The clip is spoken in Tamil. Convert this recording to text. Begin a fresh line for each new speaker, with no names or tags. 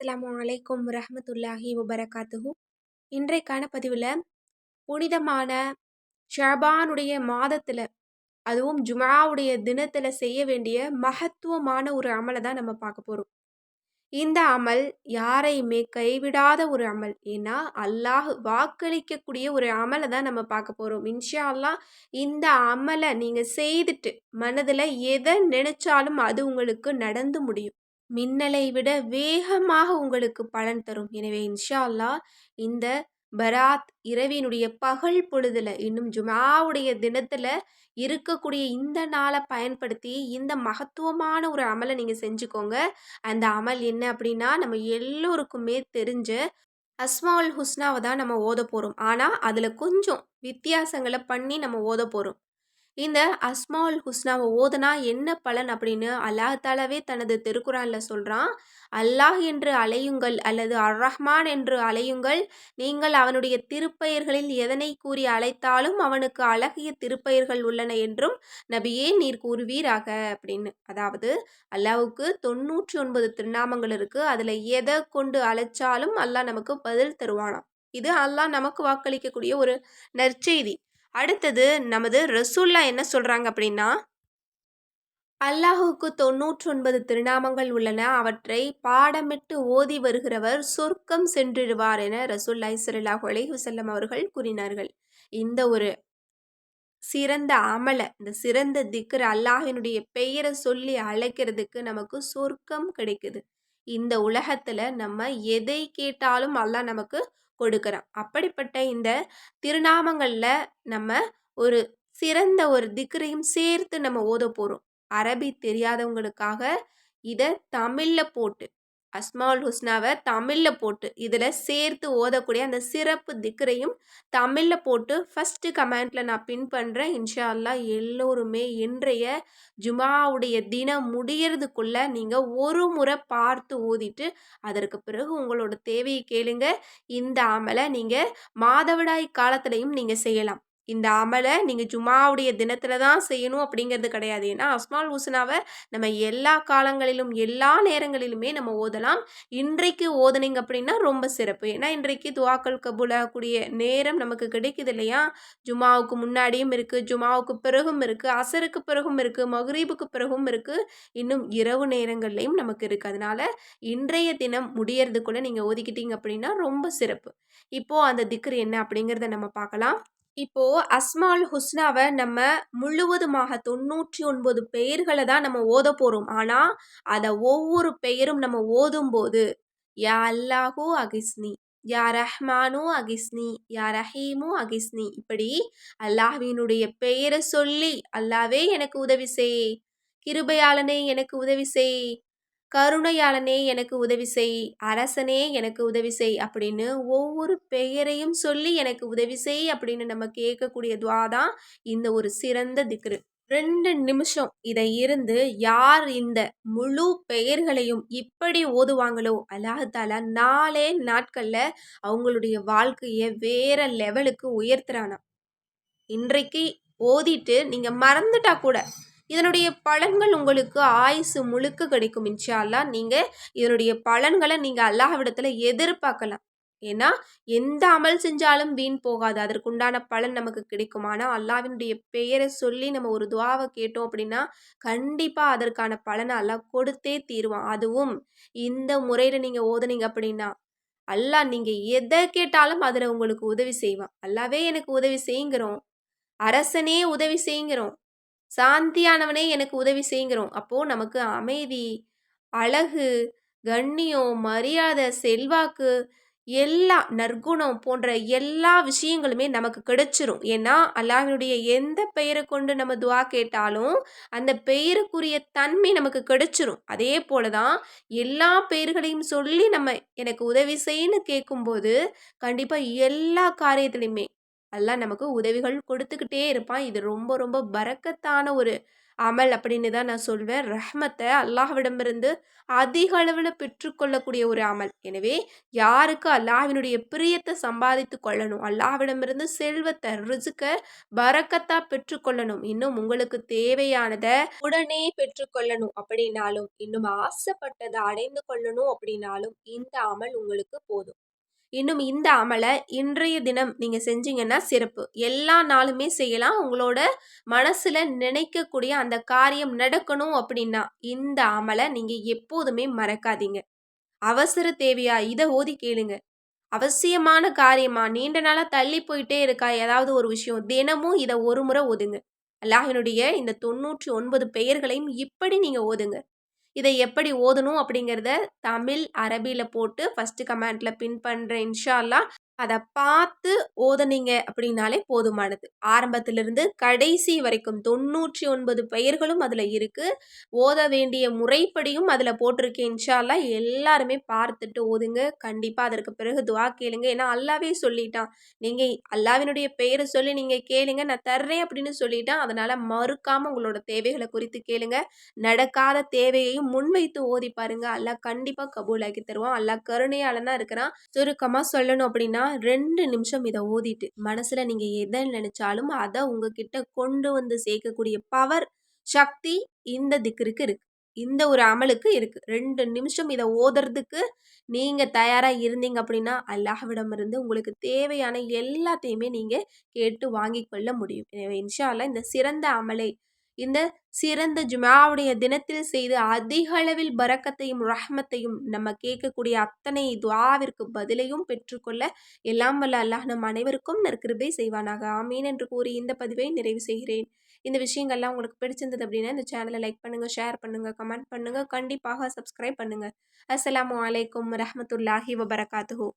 அஸ்லாம் அலைக்கும் ரஹமத்துல்லாஹி வபரகாத்துஹு. இன்றைக்கான பதிவில் புனிதமான ஷபானுடைய மாதத்தில் அதுவும் ஜுமாவுடைய தினத்தில் செய்ய வேண்டிய மகத்துவமான ஒரு அமலை தான் நம்ம பார்க்க போகிறோம் இந்த அமல் யாரையுமே கைவிடாத ஒரு அமல். ஏன்னா அல்லாஹ் வாக்களிக்கக்கூடிய ஒரு அமலை தான் நம்ம பார்க்க போகிறோம் இன்ஷா இந்த அமலை நீங்கள் செய்துட்டு மனதில் எதை நினைச்சாலும் அது உங்களுக்கு நடந்து முடியும். மின்னலை விட வேகமாக உங்களுக்கு பலன் தரும். எனவே இன்ஷா அல்லாஹ் இந்த பராத் இரவினுடைய பகல் பொழுதுல இன்னும் ஜுமாவுடைய தினத்துல இருக்கக்கூடிய இந்த நாளை பயன்படுத்தி இந்த மகத்துவமான ஒரு அமலை நீங்க செஞ்சுக்கோங்க. அந்த அமல் என்ன அப்படின்னா நம்ம எல்லோருக்குமே தெரிஞ்ச அஸ்மாவுல் ஹுஸ்னாவை தான் நம்ம ஓத போகிறோம் ஆனால் அதில் கொஞ்சம் வித்தியாசங்களை பண்ணி நம்ம ஓத போகிறோம் இந்த அஸ்மாவுல் ஹுஸ்னாவை ஓதுனா என்ன பலன் அப்படின்னு அல்லாஹாலாவே தனது திருக்குறானில் சொல்கிறான் அல்லாஹ் என்று அலையுங்கள் அல்லது அர் ரஹ்மான் என்று அலையுங்கள். நீங்கள் அவனுடைய திருப்பெயர்களில் எதனை கூறி அழைத்தாலும் அவனுக்கு அழகிய திருப்பெயர்கள் உள்ளன என்றும் நபியே நீர் கூறுவீராக அப்படின்னு. அதாவது அல்லாவுக்கு தொண்ணூற்றி ஒன்பது திருநாமங்கள் இருக்குது அதில் எதை கொண்டு அழைச்சாலும் அல்லாஹ் நமக்கு பதில் தருவானாம். இது அல்லாஹ் நமக்கு வாக்களிக்கக்கூடிய ஒரு நற்செய்தி. அடுத்தது நமது ரசூல்லா என்ன சொல்கிறாங்க அப்படின்னா அல்லாஹுக்கு தொன்னூற்றொன்பது திருநாமங்கள் உள்ளன. அவற்றை பாடமிட்டு ஓதி வருகிறவர் சொர்க்கம் சென்றிடுவார் என ரசூல்லாய் சல்லாஹ் அலைஹுசல்லம் அவர்கள் கூறினார்கள். இந்த ஒரு சிறந்த அமலை இந்த சிறந்த திக்கர் அல்லாஹினுடைய பெயரை சொல்லி அழைக்கிறதுக்கு நமக்கு சொர்க்கம் கிடைக்குது. இந்த உலகத்தில் நம்ம எதை கேட்டாலும் அல்லாஹ் நமக்கு கொடுக்குறான். அப்படிப்பட்ட இந்த திருநாமங்களில் நம்ம ஒரு சிறந்த ஒரு திக்ரையும் சேர்த்து நம்ம ஓத போகிறோம் அரபி தெரியாதவங்களுக்காக இதை தமிழில் போட்டு அஸ்மால் ஹுஸ்னாவை தமிழில் போட்டு இதில் சேர்த்து ஓதக்கூடிய அந்த சிறப்பு திக்கரையும் தமிழில் போட்டு ஃபஸ்ட்டு கமெண்ட்டில் நான் பின் பண்ணுறேன் இன்ஷா அல்லா எல்லோருமே இன்றைய ஜுமாவுடைய தினம் முடியறதுக்குள்ளே நீங்கள் ஒரு முறை பார்த்து ஓதிட்டு அதற்கு பிறகு உங்களோட தேவையை கேளுங்க. இந்த அமலை நீங்கள் மாதவிடாய் காலத்துலையும் நீங்கள் செய்யலாம். இந்த அமலை நீங்கள் ஜுமாவுடைய தினத்தில் தான் செய்யணும் அப்படிங்கிறது கிடையாது. ஏன்னா அஸ்மால் ஹூசனாவை நம்ம எல்லா காலங்களிலும் எல்லா நேரங்களிலுமே நம்ம ஓதலாம். இன்றைக்கு ஓதுனீங்க அப்படின்னா ரொம்ப சிறப்பு. ஏன்னா இன்றைக்கு துவாக்கள் கபூலாகக்கூடிய நேரம் நமக்கு கிடைக்குது இல்லையா? ஜுமாவுக்கு முன்னாடியும் இருக்குது ஜுமாவுக்கு பிறகும் இருக்குது அசருக்கு பிறகும் இருக்குது மகரீபுக்கு பிறகும் இருக்குது இன்னும் இரவு நேரங்கள்லையும் நமக்கு இருக்குது அதனால இன்றைய தினம் முடியறதுக்குள்ளே நீங்கள் ஒதுக்கிட்டீங்க அப்படின்னா ரொம்ப சிறப்பு. இப்போது அந்த திக்ரு என்ன அப்படிங்கிறத நம்ம பார்க்கலாம். இப்போ அஸ்மால் ஹுஸ்னாவை நம்ம முழுவதுமாக தொண்ணூற்றி ஒன்பது பெயர்களை தான் நம்ம ஓத போகிறோம் ஆனால் அதை ஒவ்வொரு பெயரும் நம்ம ஓதும்போது யா அல்லாஹூ அகிஸ்னி யா ரஹ்மானு அகிஸ்னி யா ரஹீமு அகிஸ்னி இப்படி அல்லாஹ்வினுடைய பெயரை சொல்லி அல்லாவே எனக்கு உதவி செய். கிருபையாளனே எனக்கு உதவி செய். கருணையாளனே எனக்கு உதவி செய். அரசனே எனக்கு உதவி செய் அப்படின்னு ஒவ்வொரு பெயரையும் சொல்லி எனக்கு உதவி செய் அப்படின்னு நம்ம கேட்கக்கூடிய துவா தான் இந்த ஒரு சிறந்த திக்ரு. ரெண்டு நிமிஷம் இதை இருந்து யார் இந்த முழு பெயர்களையும் இப்படி ஓதுவாங்களோ அல்லாஹால நாலே நாட்களில் அவங்களுடைய வாழ்க்கையை வேற லெவலுக்கு உயர்த்துறானா இன்றைக்கு ஓதிட்டு நீங்கள் மறந்துட்டா கூட இதனுடைய பலன்கள் உங்களுக்கு ஆயுசு முழுக்க கிடைக்கும் இன்ஷால்லா நீங்கள் இதனுடைய பலன்களை நீங்கள் அல்லாஹ்விடத்தில் எதிர்பார்க்கலாம். ஏன்னா எந்த அமல் செஞ்சாலும் வீண் போகாது. அதற்குண்டான பலன் நமக்கு கிடைக்கும். ஆனால் அல்லாவினுடைய பெயரை சொல்லி நம்ம ஒரு துவாவை கேட்டோம் அப்படின்னா கண்டிப்பாக அதற்கான பலனை அல்லாஹ் கொடுத்தே தீருவான். அதுவும் இந்த முறையில் நீங்கள் ஓதுனீங்க அப்படின்னா அல்லாஹ் நீங்கள் எதை கேட்டாலும் அதில் உங்களுக்கு உதவி செய்வான். அல்லாவே எனக்கு உதவி செய்யுங்கிறோம். அரசனே உதவி செய்யுங்கிறோம். சாந்தியானவனே எனக்கு உதவி செய்கிறோம் அப்போது நமக்கு அமைதி அழகு கண்ணியம் மரியாதை செல்வாக்கு எல்லா நற்குணம் போன்ற எல்லா விஷயங்களுமே நமக்கு கிடைச்சிரும். ஏன்னா அல்லாஹினுடைய எந்த பெயரை கொண்டு நம்ம துவா கேட்டாலும் அந்த பெயருக்குரிய தன்மை நமக்கு கிடைச்சிரும். அதே போல தான் எல்லா பெயர்களையும் சொல்லி நம்ம எனக்கு உதவி செய்யன்னு கேட்கும்போது கண்டிப்பாக எல்லா காரியத்துலையுமே அல்லாஹ் நமக்கு உதவிகள் கொடுத்துக்கிட்டே இருப்பான். இது ரொம்ப ரொம்ப பறக்கத்தான ஒரு அமல் அப்படின்னு தான் நான் சொல்வேன். ரஹ்மத்தை அல்லாஹ்விடமிருந்து அதிக அளவில் பெற்றுக்கொள்ளக்கூடிய ஒரு அமல். எனவே யாருக்கு அல்லாஹினுடைய பிரியத்தை சம்பாதித்து கொள்ளணும்? அல்லாஹ்விடமிருந்து செல்வத்தை ரிசுக்க பறக்கத்தா பெற்றுக்கொள்ளணும். இன்னும் உங்களுக்கு தேவையானதை உடனே பெற்றுக்கொள்ளணும் அப்படின்னாலும் இன்னும் ஆசைப்பட்டதை அடைந்து கொள்ளணும் அப்படின்னாலும் இந்த அமல் உங்களுக்கு போதும். இன்னும் இந்த அமலை இன்றைய தினம் நீங்கள் செஞ்சீங்கன்னா சிறப்பு. எல்லா நாளுமே செய்யலாம். உங்களோட மனசில் நினைக்கக்கூடிய அந்த காரியம் நடக்கணும் அப்படின்னா இந்த அமலை நீங்கள் எப்போதுமே மறக்காதீங்க. அவசர தேவையா? இதை ஓதி கேளுங்க. அவசியமான காரியமா? நீண்ட நாளாக தள்ளி போயிட்டே இருக்கா? ஏதாவது ஒரு விஷயம். தினமும் இதை ஒரு முறை ஓதுங்க. அல்லாஹினுடைய இந்த தொண்ணூற்றி ஒன்பது பெயர்களையும் இப்படி நீங்கள் ஓதுங்க. இதை எப்படி ஓதணும் அப்படிங்கிறத தமிழ் அரபியில் போட்டு ஃபஸ்ட்டு கமெண்ட்டில் பின் பண்ணுறேன் இன்ஷா அல்லா அதை பார்த்து ஓதுனீங்க அப்படின்னாலே போதுமானது. ஆரம்பத்திலிருந்து கடைசி வரைக்கும் தொண்ணூற்றி ஒன்பது பெயர்களும் அதில் இருக்குது ஓத வேண்டிய முறைப்படியும் அதில் போட்டிருக்கேன். இன்ஷால்லா எல்லாருமே பார்த்துட்டு ஓதுங்க. கண்டிப்பாக அதற்கு பிறகு துவா கேளுங்க. ஏன்னா அல்லாவே சொல்லிட்டான். நீங்கள் அல்லாவினுடைய பெயரை சொல்லி நீங்கள் கேளுங்க. நான் தர்றேன் அப்படின்னு சொல்லிட்டான். அதனால் மறுக்காமல் உங்களோட தேவைகளை குறித்து கேளுங்க. நடக்காத தேவையையும் முன்வைத்து ஓதி பாருங்க. அல்லாஹ் கண்டிப்பாக கபூலாக்கி தருவான். அல்லாஹ் கருணையாளனா இருக்கிறான். சுருக்கமாக சொல்லணும் அப்படின்னா ரெண்டு நிமிஷம் இதை ஓதிட்டு மனசில் நீங்கள் எதை நினச்சாலும் அதை உங்ககிட்ட கொண்டு வந்து சேர்க்கக்கூடிய பவர் சக்தி இந்த திக்கிற்கு இருக்குது இந்த ஒரு அமலுக்கு இருக்குது ரெண்டு நிமிஷம் இதை ஓதுறதுக்கு நீங்கள் தயாராக இருந்தீங்க அப்படின்னா அல்லாஹ்விடமிருந்து உங்களுக்கு தேவையான எல்லாத்தையுமே நீங்கள் கேட்டு வாங்கி கொள்ள முடியும். எனவே இன்ஷா இந்த சிறந்த அமலை இந்த சிறந்த ஜுமாவுடைய தினத்தில் செய்து அதிக அளவில் பரக்கத்தையும் ரஹ்மத்தையும் நம்ம கேட்கக்கூடிய அத்தனை துவாவிற்கு பதிலையும் பெற்றுக்கொள்ள எல்லாம் வல்ல அல்லாஹ் நம் அனைவருக்கும் நற்கிருபை செய்வானாக. ஆமீன் என்று கூறி இந்த பதிவை நிறைவு செய்கிறேன். இந்த விஷயங்கள்லாம் உங்களுக்கு பிடிச்சிருந்தது அப்படின்னா இந்த சேனலை லைக் பண்ணுங்கள் ஷேர் பண்ணுங்கள் கமெண்ட் பண்ணுங்கள் கண்டிப்பாக சப்ஸ்கிரைப் பண்ணுங்கள் அஸ்லாம் வலைக்கம் ரஹமத்துல்லாஹி வபரகாத்துஹூ.